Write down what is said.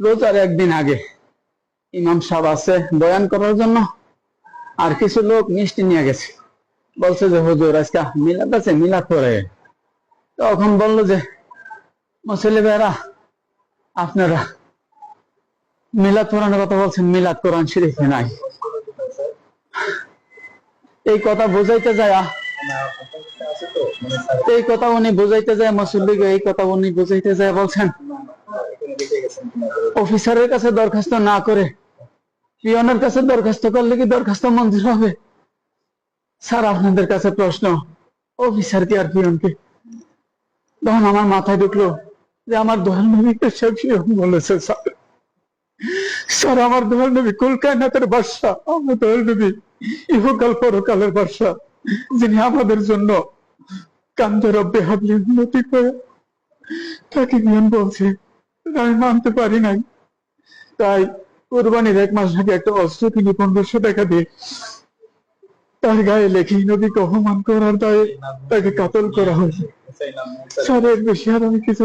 রোজার একদিন আগে ইমাম সাহেব আছে, বয়ান করার জন্য, আর কিছু লোক মিষ্টি নিয়ে গেছে। বলছে যে, হুজুর, আজকে মিলাদ আছে, মিলাদ করে তখন বলল যে মুসলি ভাইরা আপনারা মিলাদ কোরআনের কথা বলছেন, মিলাদ কোরআন শরীফে নাই। এই কথা বুঝাইতে যায়, এই কথা উনি বুঝাইতে যায় মুসল্লিকে এই কথা উনি বুঝাইতে যায় বলছেন অফিসারের কাছে দরখাস্ত না করে, পিয়নের কাছে দরখাস্ত করলে কি দরখাস্ত মঞ্জুর হবে? স্যার, আপনাদের কাছে প্রশ্ন, অফিসার কি আর পিয়নকে? তখন আমার মাথায় ঢুকলো যে আমার দোহাল নবীকে সে পিয়ন বলেছে, স্যার। স্যার, আমার দোহাল নবী কুল কায়নাতের বাদশা, আমার দোহাল নবী ইহকাল পরকালের বাদশা, যিনি আমাদের জন্য কান্দে রব্বে উন্নতি করে তাকে পিয়ন বলছে। আমি মানতে পারি নাই। তাই কোরবানির এক মাস আগে একটা অস্ত্র কিনে পনেরোশো টাকা দিয়ে তার গায়ে লেখি নদী অপমান করার দায়ে তাকে কাতল করা হয়েছে? স্যার এর বেশি আর আমি কিছু